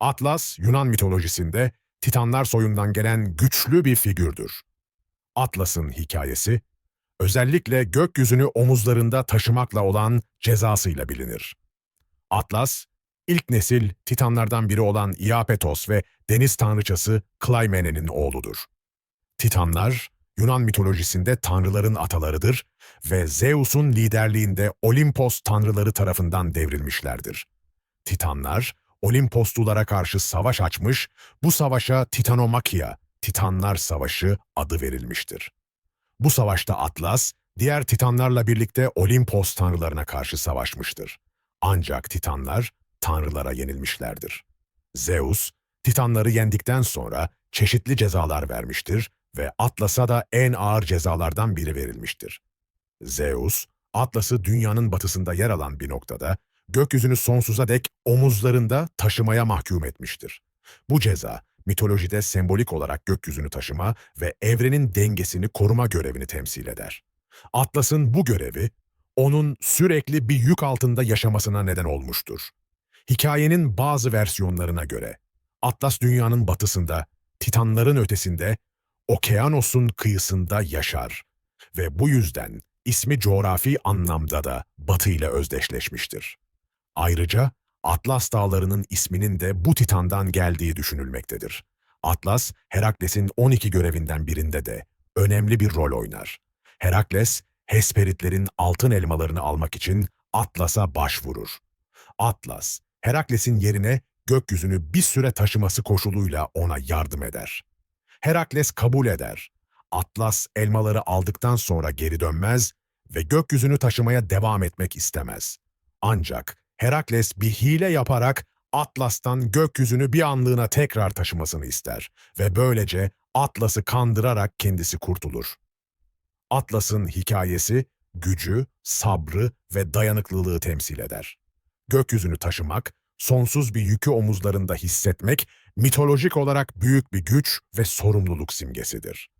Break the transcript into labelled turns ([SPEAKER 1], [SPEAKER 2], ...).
[SPEAKER 1] Atlas, Yunan mitolojisinde Titanlar soyundan gelen güçlü bir figürdür. Atlas'ın hikayesi, özellikle gökyüzünü omuzlarında taşımakla olan cezasıyla bilinir. Atlas, ilk nesil Titanlardan biri olan Iapetos ve deniz tanrıçası Clymene'nin oğludur. Titanlar, Yunan mitolojisinde tanrıların atalarıdır ve Zeus'un liderliğinde Olimpos tanrıları tarafından devrilmişlerdir. Titanlar, Olimposlulara karşı savaş açmış, bu savaşa Titanomakia, Titanlar Savaşı adı verilmiştir. Bu savaşta Atlas, diğer Titanlarla birlikte Olimpos tanrılarına karşı savaşmıştır. Ancak Titanlar, tanrılara yenilmişlerdir. Zeus, Titanları yendikten sonra çeşitli cezalar vermiştir ve Atlas'a da en ağır cezalardan biri verilmiştir. Zeus, Atlas'ı dünyanın batısında yer alan bir noktada, gökyüzünü sonsuza dek omuzlarında taşımaya mahkum etmiştir. Bu ceza, mitolojide sembolik olarak gökyüzünü taşıma ve evrenin dengesini koruma görevini temsil eder. Atlas'ın bu görevi, onun sürekli bir yük altında yaşamasına neden olmuştur. Hikayenin bazı versiyonlarına göre, Atlas dünyanın batısında, Titanların ötesinde, Okeanos'un kıyısında yaşar ve bu yüzden ismi coğrafi anlamda da Batı ile özdeşleşmiştir. Ayrıca Atlas Dağları'nın isminin de bu Titan'dan geldiği düşünülmektedir. Atlas, Herakles'in 12 görevinden birinde de önemli bir rol oynar. Herakles, Hesperitlerin altın elmalarını almak için Atlas'a başvurur. Atlas, Herakles'in yerine gökyüzünü bir süre taşıması koşuluyla ona yardım eder. Herakles kabul eder. Atlas elmaları aldıktan sonra geri dönmez ve gökyüzünü taşımaya devam etmek istemez. Ancak Herakles bir hile yaparak Atlas'tan gökyüzünü bir anlığına tekrar taşımasını ister ve böylece Atlas'ı kandırarak kendisi kurtulur. Atlas'ın hikayesi gücü, sabrı ve dayanıklılığı temsil eder. Gökyüzünü taşımak, sonsuz bir yükü omuzlarında hissetmek, mitolojik olarak büyük bir güç ve sorumluluk simgesidir.